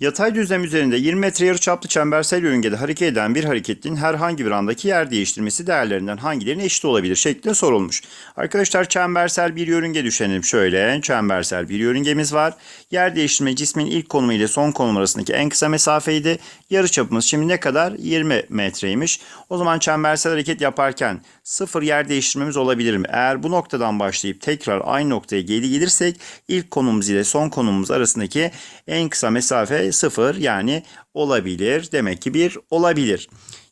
Yatay düzlem üzerinde 20 metre yarıçaplı çembersel yörüngede hareket eden bir hareketin herhangi bir andaki yer değiştirmesi değerlerinden hangilerine eşit olabilir şeklinde sorulmuş. Arkadaşlar çembersel bir yörünge düşünelim. Şöyle çembersel bir yörüngemiz var. Yer değiştirme cismin ilk konumu ile son konum arasındaki en kısa mesafeydi. Yarıçapımız şimdi ne kadar? 20 metreymiş. O zaman çembersel hareket yaparken sıfır yer değiştirmemiz olabilir mi? Eğer bu noktadan başlayıp tekrar aynı noktaya geri gelirsek ilk konumumuz ile son konumumuz arasındaki en kısa mesafe sıfır yani olabilir. Demek ki bir olabilir.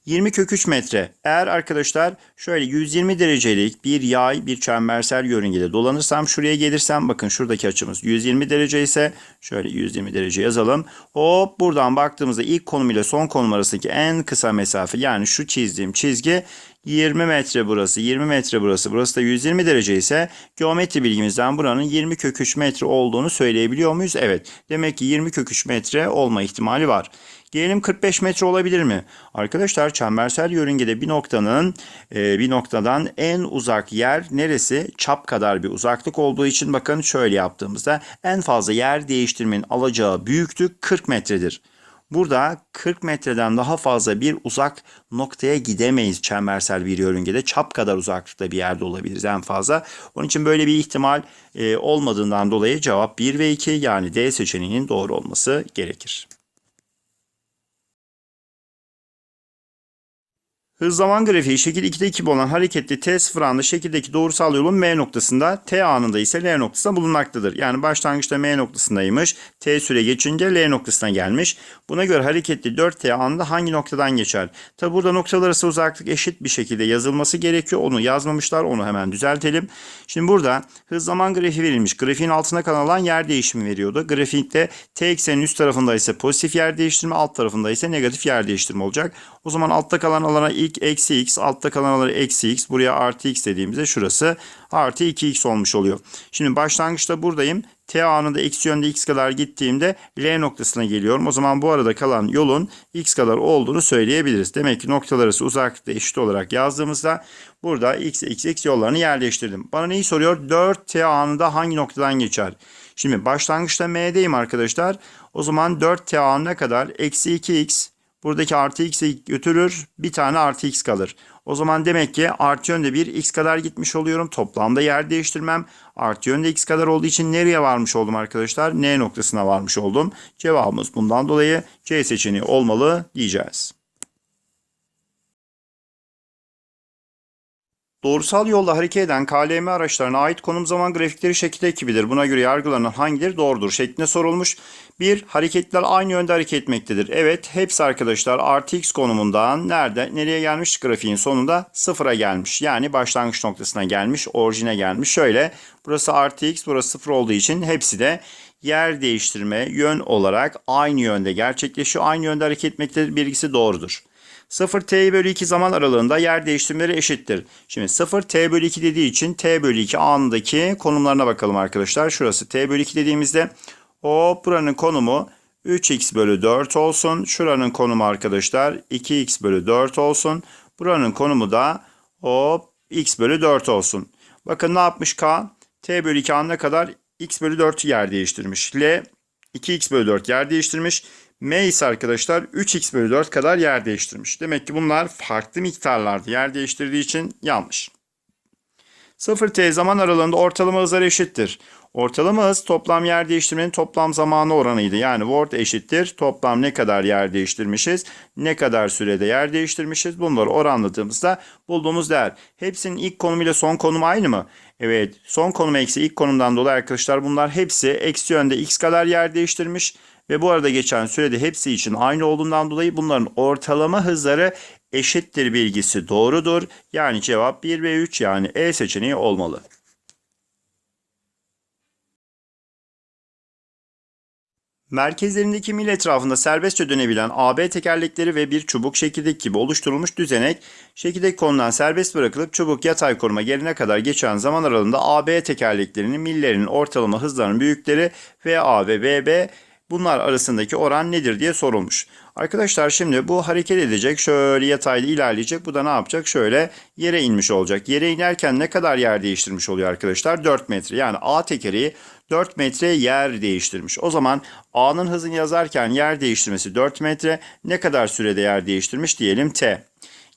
20 kök 3 metre. Eğer arkadaşlar şöyle 120 derecelik bir yay bir çembersel yörüngede dolanırsam şuraya gelirsem bakın şuradaki açımız 120 derece ise şöyle 120 derece yazalım. Hop buradan baktığımızda ilk konum ile son konum arasındaki en kısa mesafe yani şu çizdiğim çizgi 20 metre burası, 20 metre burası, burası da 120 derece ise geometri bilgimizden buranın 20 kök 3 metre olduğunu söyleyebiliyor muyuz? Evet. Demek ki 20 kök 3 metre olma ihtimali var. Gelelim 45 metre olabilir mi? Arkadaşlar çembersel yörüngede bir noktanın e, bir noktadan en uzak yer neresi? Çap kadar bir uzaklık olduğu için bakın şöyle yaptığımızda en fazla yer değiştirmenin alacağı büyüklük 40 metredir. Burada 40 metreden daha fazla bir uzak noktaya gidemeyiz çembersel bir yörüngede. Çap kadar uzaklıkta bir yerde olabiliriz en fazla. Onun için böyle bir ihtimal e, olmadığından dolayı cevap 1 ve 2 yani D seçeneğinin doğru olması gerekir. Hız zaman grafiği şekil 2'de 2 olan hareketli t sıfır anında şekildeki doğrusal yolun M noktasında T anında ise L noktasında bulunmaktadır. Yani başlangıçta M noktasındaymış. T süre geçince L noktasına gelmiş. Buna göre hareketli 4T anında hangi noktadan geçer? Tabi burada noktalar arası uzaklık eşit bir şekilde yazılması gerekiyor. Onu yazmamışlar. Onu hemen düzeltelim. Şimdi burada hız zaman grafiği verilmiş. Grafiğin altına kalan alan yer değişimi veriyordu. Grafikte T eksenin üst tarafında ise pozitif yer değiştirme, alt tarafında ise negatif yer değiştirme olacak. O zaman altta kalan alana ilk eksi x, altta kalan alana eksi x, buraya artı x dediğimizde şurası artı 2x olmuş oluyor. Şimdi başlangıçta buradayım. T anında eksi yönde x kadar gittiğimde L noktasına geliyorum. O zaman bu arada kalan yolun x kadar olduğunu söyleyebiliriz. Demek ki noktalar arası uzaklıkta eşit olarak yazdığımızda burada x, x, x yollarını yerleştirdim. Bana neyi soruyor? 4T anında hangi noktadan geçer? Şimdi başlangıçta M'deyim arkadaşlar. O zaman 4T anına kadar eksi 2x Buradaki artı x'i götürür. Bir tane artı x kalır. O zaman demek ki artı yönde bir x kadar gitmiş oluyorum. Toplamda yer değiştirmem. Artı yönde x kadar olduğu için nereye varmış oldum arkadaşlar? N noktasına varmış oldum. Cevabımız bundan dolayı C seçeneği olmalı diyeceğiz. Doğrusal yolda hareket eden KLM araçlarına ait konum zaman grafikleri şekilde ekibidir. Buna göre yargılanan hangileri doğrudur şeklinde sorulmuş. Bir, hareketler aynı yönde hareket etmektedir. Evet, hepsi arkadaşlar artı x konumundan nerede, nereye gelmiş? Grafiğin sonunda sıfıra gelmiş. Yani başlangıç noktasına gelmiş, orijine gelmiş. Şöyle, burası artı x, burası sıfır olduğu için hepsi de yer değiştirme yön olarak aynı yönde gerçekleşiyor. Aynı yönde hareket etmektedir. Bilgisi doğrudur. 0 t bölü 2 zaman aralığında yer değiştirmeleri eşittir. Şimdi 0 t bölü 2 dediği için t bölü 2 anındaki konumlarına bakalım arkadaşlar. Şurası t bölü 2 dediğimizde o buranın konumu 3x bölü 4 olsun. Şuranın konumu arkadaşlar 2x bölü 4 olsun. Buranın konumu da o x bölü 4 olsun. Bakın ne yapmış K? t bölü 2 anına kadar x bölü 4 yer değiştirmiş. L 2x bölü 4 yer değiştirmiş. M ise arkadaşlar 3x bölü 4 kadar yer değiştirmiş. Demek ki bunlar farklı miktarlarda yer değiştirdiği için yanlış. 0t zaman aralığında ortalama hızları eşittir. Ortalama hız toplam yer değiştirmenin toplam zamanı oranıydı. Yani word eşittir. Toplam ne kadar yer değiştirmişiz, ne kadar sürede yer değiştirmişiz. Bunları oranladığımızda bulduğumuz değer. Hepsinin ilk konumu ile son konumu aynı mı? Evet. Son konum eksi ilk konumdan dolayı arkadaşlar bunlar hepsi eksi yönde x kadar yer değiştirmiş. Ve bu arada geçen sürede hepsi için aynı olduğundan dolayı bunların ortalama hızları eşittir bilgisi doğrudur. Yani cevap 1 ve 3 yani E seçeneği olmalı. Merkezlerindeki mil etrafında serbestçe dönebilen AB tekerlekleri ve bir çubuk şekildeki gibi oluşturulmuş düzenek, şekildeki konudan serbest bırakılıp çubuk yatay koruma gelene kadar geçen zaman aralığında AB tekerleklerinin millerinin ortalama hızlarının büyükleri VA ve VB Bunlar arasındaki oran nedir diye sorulmuş. Arkadaşlar şimdi bu hareket edecek. Şöyle yatayda ilerleyecek. Bu da ne yapacak? Şöyle yere inmiş olacak. Yere inerken ne kadar yer değiştirmiş oluyor arkadaşlar? 4 metre. Yani A tekeri 4 metre yer değiştirmiş. O zaman A'nın hızını yazarken yer değiştirmesi 4 metre. Ne kadar sürede yer değiştirmiş diyelim T.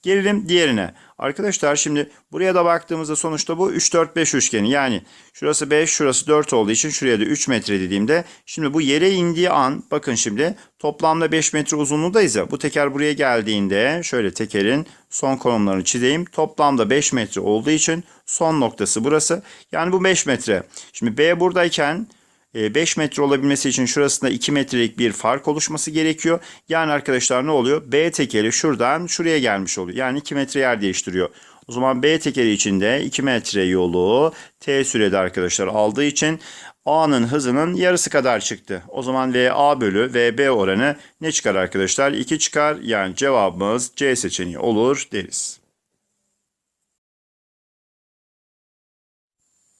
Gelelim diğerine. Arkadaşlar şimdi buraya da baktığımızda sonuçta bu 3 4 5 üçgeni. Yani şurası 5, şurası 4 olduğu için şuraya da 3 metre dediğimde şimdi bu yere indiği an bakın şimdi toplamda 5 metre uzunluğundayız ya. Bu teker buraya geldiğinde şöyle tekerin son konumlarını çizeyim. Toplamda 5 metre olduğu için son noktası burası. Yani bu 5 metre. Şimdi B buradayken 5 metre olabilmesi için şurasında 2 metrelik bir fark oluşması gerekiyor. Yani arkadaşlar ne oluyor? B tekeri şuradan şuraya gelmiş oluyor. Yani 2 metre yer değiştiriyor. O zaman B tekeri içinde 2 metre yolu T sürede arkadaşlar aldığı için A'nın hızının yarısı kadar çıktı. O zaman VA bölü VB oranı ne çıkar arkadaşlar? 2 çıkar. Yani cevabımız C seçeneği olur deriz.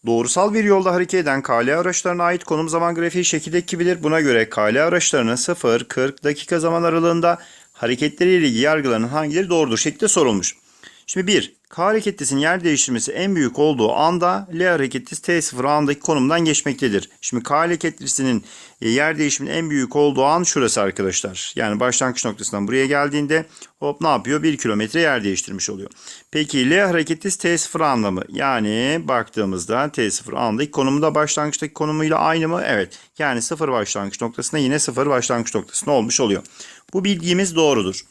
Doğrusal bir yolda hareket eden KL araçlarına ait konum zaman grafiği şekilde gibidir. Buna göre KL araçlarının 0-40 dakika zaman aralığında hareketleriyle ilgili yargılarının hangileri doğrudur şeklinde sorulmuş. Şimdi 1. K hareketlisinin yer değiştirmesi en büyük olduğu anda L hareketlisi T0 andaki konumdan geçmektedir. Şimdi K hareketlisinin e, yer değişiminin en büyük olduğu an şurası arkadaşlar. Yani başlangıç noktasından buraya geldiğinde hop ne yapıyor? 1 kilometre yer değiştirmiş oluyor. Peki L hareketlisi T0 anlamı. Yani baktığımızda T0 andaki konumu da başlangıçtaki konumuyla aynı mı? Evet. Yani 0 başlangıç noktasında yine 0 başlangıç noktasında olmuş oluyor. Bu bilgimiz doğrudur.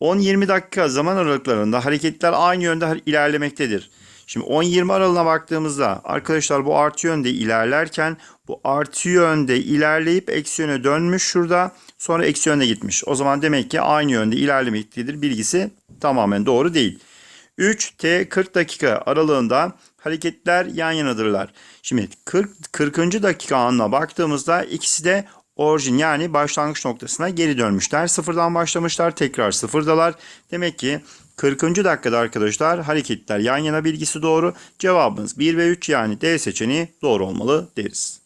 10-20 dakika zaman aralıklarında hareketler aynı yönde ilerlemektedir. Şimdi 10-20 aralığına baktığımızda arkadaşlar bu artı yönde ilerlerken bu artı yönde ilerleyip eksi yöne dönmüş şurada sonra eksi yönde gitmiş. O zaman demek ki aynı yönde ilerlemektedir bilgisi tamamen doğru değil. 3T 40 dakika aralığında hareketler yan yanadırlar. Şimdi 40, 40. dakika anına baktığımızda ikisi de orijin yani başlangıç noktasına geri dönmüşler. Sıfırdan başlamışlar tekrar sıfırdalar. Demek ki 40. dakikada arkadaşlar hareketler yan yana bilgisi doğru. Cevabımız 1 ve 3 yani D seçeneği doğru olmalı deriz.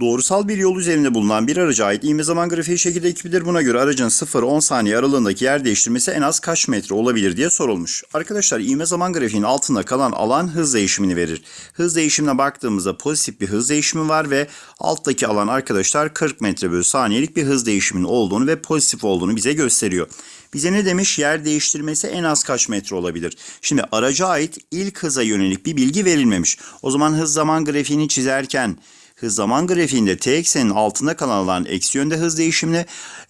Doğrusal bir yol üzerinde bulunan bir araca ait ivme zaman grafiği şekilde ekibilir. Buna göre aracın 0-10 saniye aralığındaki yer değiştirmesi en az kaç metre olabilir diye sorulmuş. Arkadaşlar ivme zaman grafiğinin altında kalan alan hız değişimini verir. Hız değişimine baktığımızda pozitif bir hız değişimi var ve alttaki alan arkadaşlar 40 metre bölü saniyelik bir hız değişiminin olduğunu ve pozitif olduğunu bize gösteriyor. Bize ne demiş? Yer değiştirmesi en az kaç metre olabilir? Şimdi araca ait ilk hıza yönelik bir bilgi verilmemiş. O zaman hız zaman grafiğini çizerken hız zaman grafiğinde t eksenin altında kalan alan eksi yönde hız değişimini,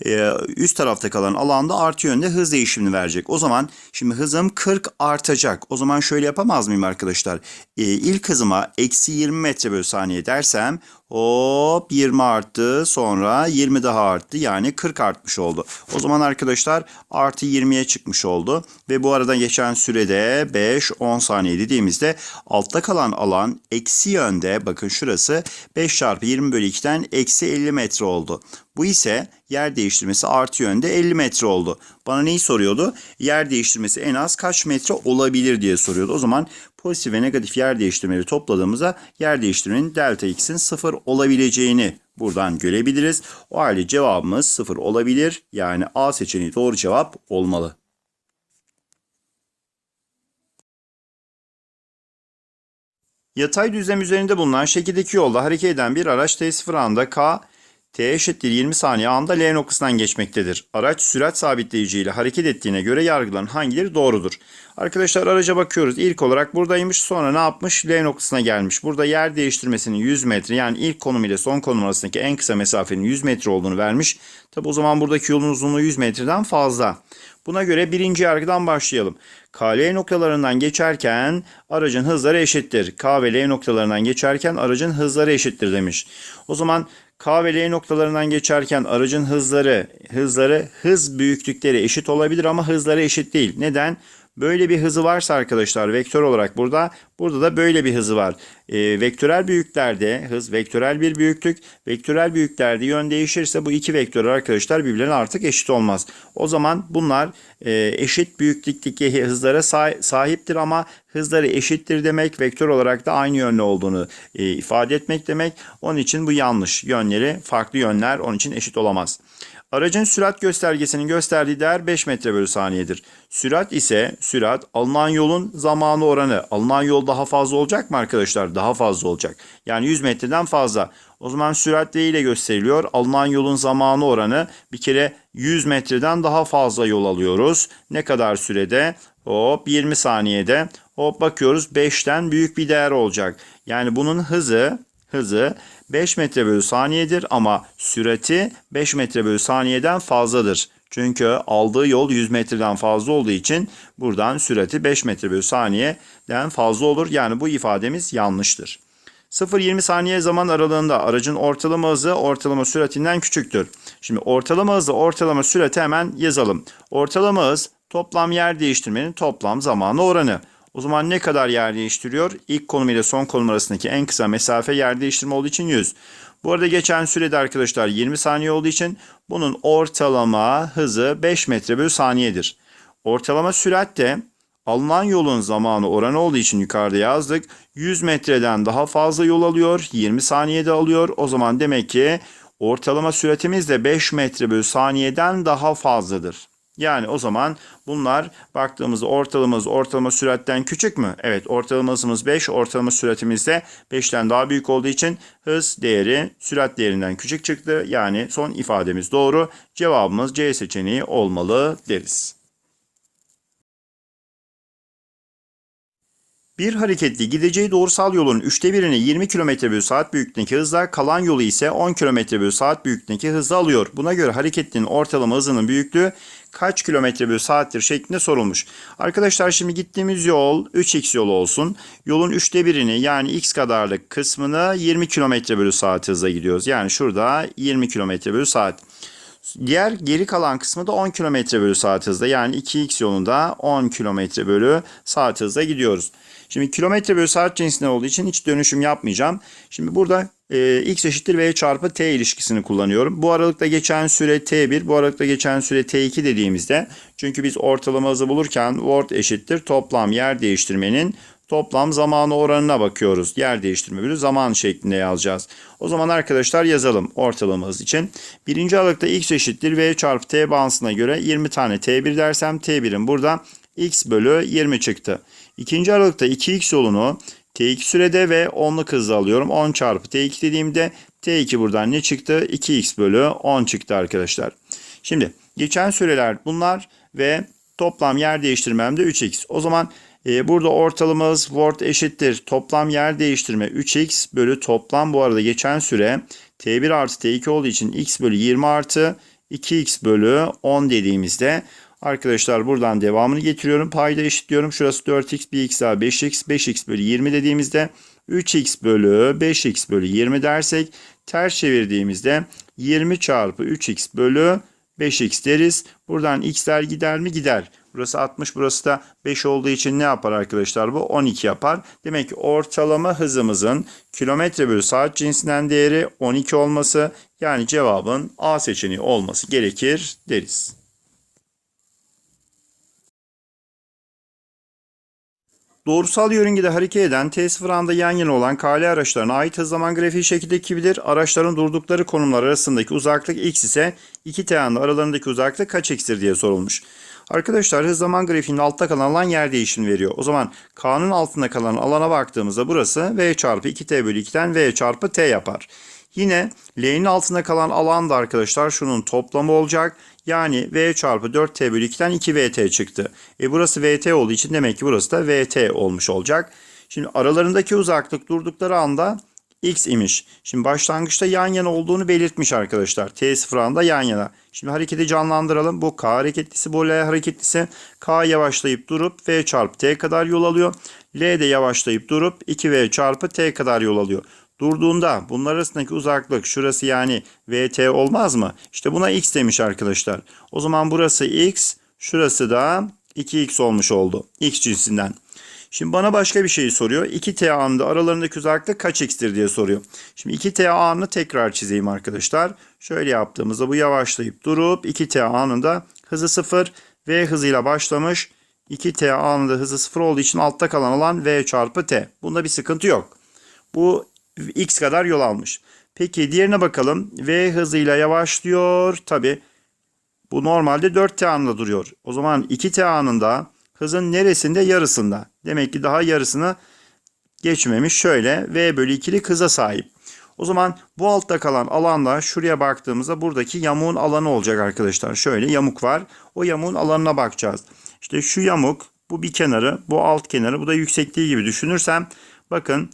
e, üst tarafta kalan alanda artı yönde hız değişimini verecek. O zaman şimdi hızım 40 artacak. O zaman şöyle yapamaz mıyım arkadaşlar? E, ilk hızıma eksi 20 metre bölü saniye dersem Hop 20 arttı sonra 20 daha arttı yani 40 artmış oldu. O zaman arkadaşlar artı 20'ye çıkmış oldu ve bu arada geçen sürede 5-10 saniye dediğimizde altta kalan alan eksi yönde bakın şurası 5 çarpı 20 bölü 2'den eksi 50 metre oldu. Bu ise yer değiştirmesi artı yönde 50 metre oldu. Bana neyi soruyordu? Yer değiştirmesi en az kaç metre olabilir diye soruyordu. O zaman pozitif ve negatif yer değiştirmeleri topladığımızda yer değiştirmenin delta x'in sıfır olabileceğini buradan görebiliriz. O halde cevabımız sıfır olabilir. Yani A seçeneği doğru cevap olmalı. Yatay düzlem üzerinde bulunan şekildeki yolda hareket eden bir araç T0 anda K T eşittir 20 saniye anda L noktasından geçmektedir. Araç sürat sabitleyici ile hareket ettiğine göre yargıların hangileri doğrudur? Arkadaşlar araca bakıyoruz. İlk olarak buradaymış. Sonra ne yapmış? L noktasına gelmiş. Burada yer değiştirmesinin 100 metre yani ilk konum ile son konum arasındaki en kısa mesafenin 100 metre olduğunu vermiş. Tabi o zaman buradaki yolun uzunluğu 100 metreden fazla. Buna göre birinci yargıdan başlayalım. K, L noktalarından geçerken aracın hızları eşittir. K ve L noktalarından geçerken aracın hızları eşittir demiş. O zaman K ve L noktalarından geçerken aracın hızları, hızları, hız büyüklükleri eşit olabilir ama hızları eşit değil. Neden? Böyle bir hızı varsa arkadaşlar vektör olarak burada, burada da böyle bir hızı var. E, vektörel büyüklerde hız vektörel bir büyüklük. Vektörel büyüklerde yön değişirse bu iki vektör arkadaşlar birbirlerine artık eşit olmaz. O zaman bunlar e, eşit büyüklükteki hızlara sah- sahiptir ama hızları eşittir demek vektör olarak da aynı yönlü olduğunu e, ifade etmek demek. Onun için bu yanlış. Yönleri farklı yönler onun için eşit olamaz. Aracın sürat göstergesinin gösterdiği değer 5 metre bölü saniyedir. Sürat ise sürat alınan yolun zamanı oranı. Alınan yol daha fazla olacak mı arkadaşlar? Daha fazla olacak. Yani 100 metreden fazla. O zaman sürat ile gösteriliyor. Alınan yolun zamanı oranı bir kere 100 metreden daha fazla yol alıyoruz. Ne kadar sürede? Hop 20 saniyede. Hop bakıyoruz 5'ten büyük bir değer olacak. Yani bunun hızı hızı 5 metre bölü saniyedir ama sürati 5 metre bölü saniyeden fazladır. Çünkü aldığı yol 100 metreden fazla olduğu için buradan sürati 5 metre bölü saniyeden fazla olur. Yani bu ifademiz yanlıştır. 0-20 saniye zaman aralığında aracın ortalama hızı ortalama süratinden küçüktür. Şimdi ortalama hızı ortalama sürati hemen yazalım. Ortalama hız toplam yer değiştirmenin toplam zamanı oranı. O zaman ne kadar yer değiştiriyor? İlk konum ile son konum arasındaki en kısa mesafe yer değiştirme olduğu için 100. Bu arada geçen sürede arkadaşlar 20 saniye olduğu için bunun ortalama hızı 5 metre bölü saniyedir. Ortalama sürat de alınan yolun zamanı oranı olduğu için yukarıda yazdık. 100 metreden daha fazla yol alıyor. 20 saniyede alıyor. O zaman demek ki ortalama süratimiz de 5 metre bölü saniyeden daha fazladır. Yani o zaman bunlar baktığımızda ortalamamız ortalama süratten küçük mü? Evet ortalama hızımız 5, ortalama süratimiz de 5'ten daha büyük olduğu için hız değeri sürat değerinden küçük çıktı. Yani son ifademiz doğru. Cevabımız C seçeneği olmalı deriz. Bir hareketli gideceği doğrusal yolun üçte birini 20 km bölü saat büyüklüğündeki hızla kalan yolu ise 10 km bölü saat büyüklüğündeki hızla alıyor. Buna göre hareketlinin ortalama hızının büyüklüğü kaç kilometre bölü saattir şeklinde sorulmuş. Arkadaşlar şimdi gittiğimiz yol 3x yolu olsun. Yolun üçte birini yani x kadarlık kısmını 20 km bölü saat hızla gidiyoruz. Yani şurada 20 km bölü saat. Diğer geri kalan kısmı da 10 km bölü saat hızla yani 2x yolunda 10 km bölü saat hızla gidiyoruz. Şimdi kilometre bölü saat cinsinden olduğu için hiç dönüşüm yapmayacağım. Şimdi burada e, x eşittir v çarpı t ilişkisini kullanıyorum. Bu aralıkta geçen süre t1, bu aralıkta geçen süre t2 dediğimizde çünkü biz ortalama hızı bulurken word eşittir toplam yer değiştirmenin toplam zamanı oranına bakıyoruz. Yer değiştirme bölü zaman şeklinde yazacağız. O zaman arkadaşlar yazalım ortalama hız için. Birinci aralıkta x eşittir v çarpı t bağıntısına göre 20 tane t1 dersem t1'in burada x bölü 20 çıktı. İkinci aralıkta 2x yolunu t2 sürede ve 10'luk hızla alıyorum. 10 çarpı t2 dediğimde t2 buradan ne çıktı? 2x bölü 10 çıktı arkadaşlar. Şimdi geçen süreler bunlar ve toplam yer değiştirmem de 3x. O zaman e, burada ortalamamız word eşittir. Toplam yer değiştirme 3x bölü toplam bu arada geçen süre t1 artı t2 olduğu için x bölü 20 artı 2x bölü 10 dediğimizde Arkadaşlar buradan devamını getiriyorum. Payda eşitliyorum. Şurası 4x, bir x daha 5x. 5x bölü 20 dediğimizde 3x bölü 5x bölü 20 dersek ters çevirdiğimizde 20 çarpı 3x bölü 5x deriz. Buradan x'ler gider mi? Gider. Burası 60, burası da 5 olduğu için ne yapar arkadaşlar bu? 12 yapar. Demek ki ortalama hızımızın kilometre bölü saat cinsinden değeri 12 olması yani cevabın A seçeneği olması gerekir deriz. Doğrusal yörüngede hareket eden T0 anda yan yana olan KL araçlarına ait hız zaman grafiği şekilde ekibilir. Araçların durdukları konumlar arasındaki uzaklık x ise 2T anda aralarındaki uzaklık kaç x'tir diye sorulmuş. Arkadaşlar hız zaman grafiğinin altta kalan alan yer değişimi veriyor. O zaman K'nın altında kalan alana baktığımızda burası V çarpı 2T bölü 2'den V çarpı T yapar. Yine L'nin altında kalan alan da arkadaşlar şunun toplamı olacak. Yani V çarpı 4T bölü 2'den 2VT çıktı. E burası VT olduğu için demek ki burası da VT olmuş olacak. Şimdi aralarındaki uzaklık durdukları anda X imiş. Şimdi başlangıçta yan yana olduğunu belirtmiş arkadaşlar. T0 anda yan yana. Şimdi hareketi canlandıralım. Bu K hareketlisi, bu L hareketlisi. K yavaşlayıp durup V çarpı T kadar yol alıyor. L de yavaşlayıp durup 2V çarpı T kadar yol alıyor. Durduğunda bunlar arasındaki uzaklık şurası yani VT olmaz mı? İşte buna X demiş arkadaşlar. O zaman burası X, şurası da 2x olmuş oldu. X cinsinden. Şimdi bana başka bir şey soruyor. 2t anında aralarındaki uzaklık kaç x'tir diye soruyor. Şimdi 2t anını tekrar çizeyim arkadaşlar. Şöyle yaptığımızda bu yavaşlayıp durup 2t anında hızı 0 v hızıyla başlamış. 2t anında hızı 0 olduğu için altta kalan alan v çarpı t. Bunda bir sıkıntı yok. Bu x kadar yol almış. Peki diğerine bakalım. V hızıyla yavaşlıyor. Tabi bu normalde 4t anında duruyor. O zaman 2t anında hızın neresinde? Yarısında. Demek ki daha yarısını geçmemiş. Şöyle v bölü 2'lik hıza sahip. O zaman bu altta kalan alanda şuraya baktığımızda buradaki yamuğun alanı olacak arkadaşlar. Şöyle yamuk var. O yamuğun alanına bakacağız. İşte şu yamuk bu bir kenarı bu alt kenarı bu da yüksekliği gibi düşünürsem bakın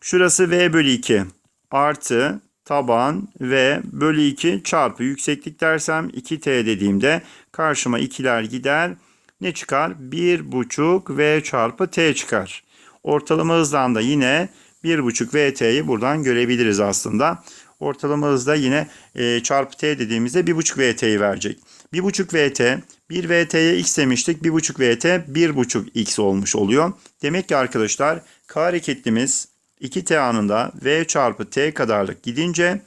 şurası v bölü 2 artı taban v bölü 2 çarpı yükseklik dersem 2t dediğimde karşıma ikiler gider. Ne çıkar? 1,5 v çarpı t çıkar. Ortalama hızdan da yine 1,5 vt'yi buradan görebiliriz aslında. Ortalama hızda yine e, çarpı t dediğimizde 1,5 vt'yi verecek. 1,5 vt 1 vt'ye x demiştik. 1,5 vt 1,5 x olmuş oluyor. Demek ki arkadaşlar k hareketlimiz 2t anında v çarpı t kadarlık gidince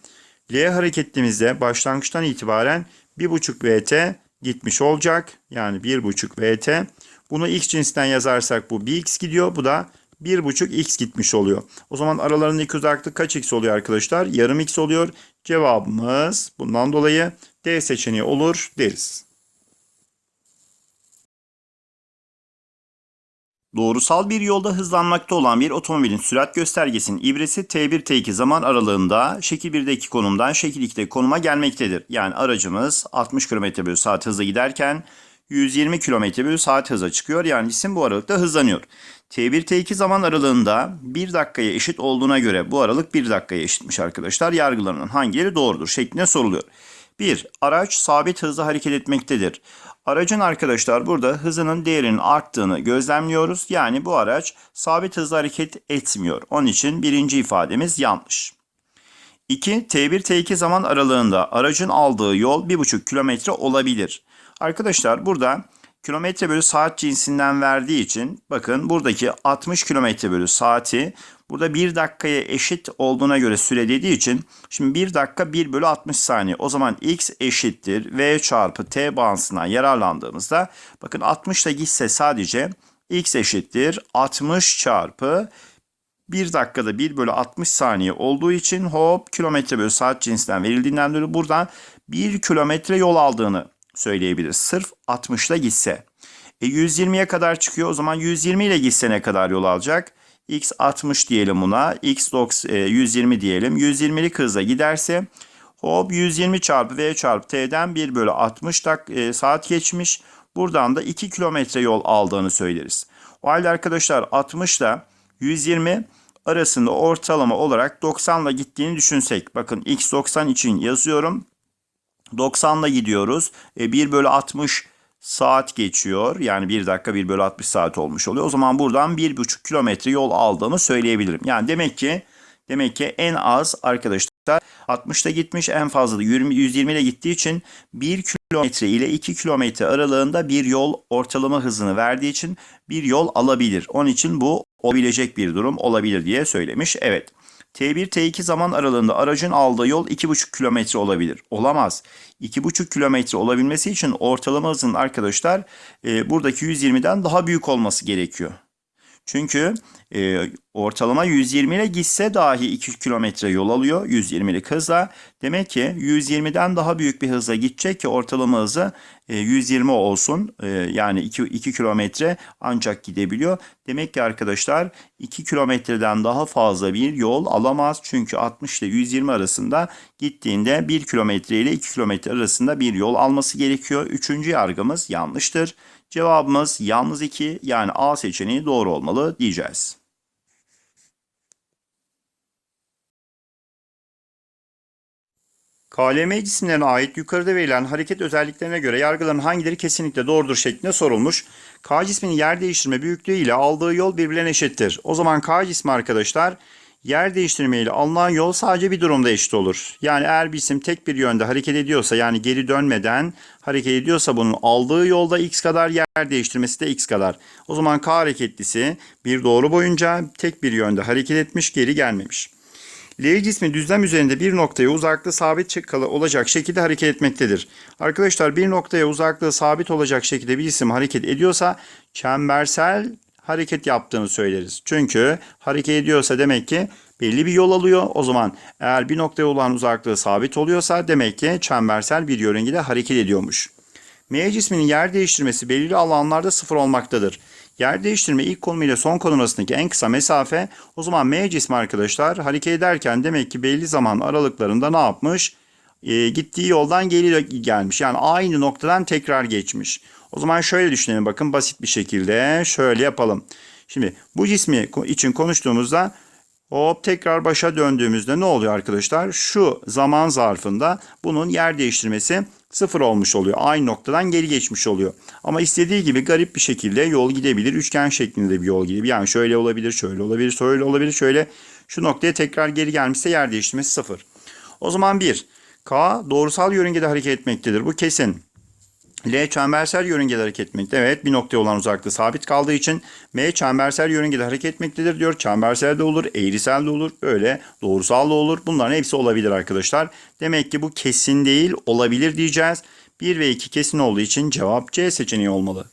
L hareketimizde başlangıçtan itibaren 1,5 vt gitmiş olacak. Yani 1,5 vt. Bunu x cinsinden yazarsak bu 1x gidiyor. Bu da 1,5 x gitmiş oluyor. O zaman aralarındaki uzaklık kaç x oluyor arkadaşlar? Yarım x oluyor. Cevabımız bundan dolayı D seçeneği olur deriz. Doğrusal bir yolda hızlanmakta olan bir otomobilin sürat göstergesinin ibresi T1-T2 zaman aralığında şekil 1'deki konumdan şekil 2'deki konuma gelmektedir. Yani aracımız 60 km bölü saat hızla giderken 120 km bölü saat hıza çıkıyor. Yani cisim bu aralıkta hızlanıyor. T1-T2 zaman aralığında 1 dakikaya eşit olduğuna göre bu aralık 1 dakikaya eşitmiş arkadaşlar. Yargılarının hangileri doğrudur şeklinde soruluyor. 1. Araç sabit hızla hareket etmektedir. Aracın arkadaşlar burada hızının değerinin arttığını gözlemliyoruz. Yani bu araç sabit hızla hareket etmiyor. Onun için birinci ifademiz yanlış. 2. T1-T2 zaman aralığında aracın aldığı yol 1,5 kilometre olabilir. Arkadaşlar burada kilometre bölü saat cinsinden verdiği için bakın buradaki 60 kilometre bölü saati burada 1 dakikaya eşit olduğuna göre süre dediği için şimdi 1 dakika 1 bölü 60 saniye. O zaman x eşittir v çarpı t bağıntısından yararlandığımızda bakın 60 ile gitse sadece x eşittir 60 çarpı 1 dakikada 1 bölü 60 saniye olduğu için hop kilometre bölü saat cinsinden verildiğinden dolayı buradan 1 kilometre yol aldığını söyleyebiliriz. Sırf 60 ile gitse. E 120'ye kadar çıkıyor. O zaman 120 ile gitse ne kadar yol alacak? X 60 diyelim buna. X 90, e, 120 diyelim. 120'lik hızla giderse hop 120 çarpı V çarpı T'den 1 bölü 60 dak e, saat geçmiş. Buradan da 2 kilometre yol aldığını söyleriz. O halde arkadaşlar 60 ile 120 arasında ortalama olarak 90 ile gittiğini düşünsek. Bakın X 90 için yazıyorum. 90 ile gidiyoruz. E, 1 bölü 60 saat geçiyor. Yani 1 dakika 1 bölü 60 saat olmuş oluyor. O zaman buradan 1,5 kilometre yol aldığımı söyleyebilirim. Yani demek ki demek ki en az arkadaşlar 60'ta gitmiş en fazla da 20, 120 ile gittiği için 1 kilometre ile 2 kilometre aralığında bir yol ortalama hızını verdiği için bir yol alabilir. Onun için bu olabilecek bir durum olabilir diye söylemiş. Evet. T1 T2 zaman aralığında aracın aldığı yol 2,5 kilometre olabilir. Olamaz. 2,5 kilometre olabilmesi için ortalama hızın arkadaşlar e, buradaki 120'den daha büyük olması gerekiyor. Çünkü e, ortalama 120 ile gitse dahi 2 kilometre yol alıyor 120'lik hızla. Demek ki 120'den daha büyük bir hızla gidecek ki ortalama hızı e, 120 olsun. E, yani 2, 2 kilometre ancak gidebiliyor. Demek ki arkadaşlar 2 kilometreden daha fazla bir yol alamaz. Çünkü 60 ile 120 arasında gittiğinde 1 kilometre ile 2 kilometre arasında bir yol alması gerekiyor. Üçüncü yargımız yanlıştır. Cevabımız yalnız 2 yani A seçeneği doğru olmalı diyeceğiz. KLM cisimlerine ait yukarıda verilen hareket özelliklerine göre yargıların hangileri kesinlikle doğrudur şeklinde sorulmuş. K cisminin yer değiştirme büyüklüğü ile aldığı yol birbirine eşittir. O zaman K cismi arkadaşlar yer değiştirme ile alınan yol sadece bir durumda eşit olur. Yani eğer bir cisim tek bir yönde hareket ediyorsa yani geri dönmeden hareket ediyorsa bunun aldığı yolda x kadar yer değiştirmesi de x kadar. O zaman k hareketlisi bir doğru boyunca tek bir yönde hareket etmiş geri gelmemiş. L cismi düzlem üzerinde bir noktaya uzaklığı sabit çıkalı olacak şekilde hareket etmektedir. Arkadaşlar bir noktaya uzaklığı sabit olacak şekilde bir cisim hareket ediyorsa çembersel hareket yaptığını söyleriz. Çünkü hareket ediyorsa demek ki belli bir yol alıyor. O zaman eğer bir noktaya olan uzaklığı sabit oluyorsa demek ki çembersel bir yörüngede hareket ediyormuş. M cisminin yer değiştirmesi belirli alanlarda sıfır olmaktadır. Yer değiştirme ilk konum ile son konum arasındaki en kısa mesafe o zaman M cismi arkadaşlar hareket ederken demek ki belli zaman aralıklarında ne yapmış? Ee, gittiği yoldan geri gelmiş. Yani aynı noktadan tekrar geçmiş. O zaman şöyle düşünelim bakın basit bir şekilde şöyle yapalım. Şimdi bu cismi için konuştuğumuzda Hop tekrar başa döndüğümüzde ne oluyor arkadaşlar? Şu zaman zarfında bunun yer değiştirmesi sıfır olmuş oluyor. Aynı noktadan geri geçmiş oluyor. Ama istediği gibi garip bir şekilde yol gidebilir. Üçgen şeklinde bir yol gidebilir. Yani şöyle olabilir, şöyle olabilir, şöyle olabilir, şöyle. Şu noktaya tekrar geri gelmişse yer değiştirmesi sıfır. O zaman bir, K doğrusal yörüngede hareket etmektedir. Bu kesin. L çembersel yörüngede hareket etmekte. Evet bir noktaya olan uzaklığı sabit kaldığı için M çembersel yörüngede hareket etmektedir diyor. Çembersel de olur, eğrisel de olur, böyle doğrusal da olur. Bunların hepsi olabilir arkadaşlar. Demek ki bu kesin değil, olabilir diyeceğiz. 1 ve 2 kesin olduğu için cevap C seçeneği olmalı.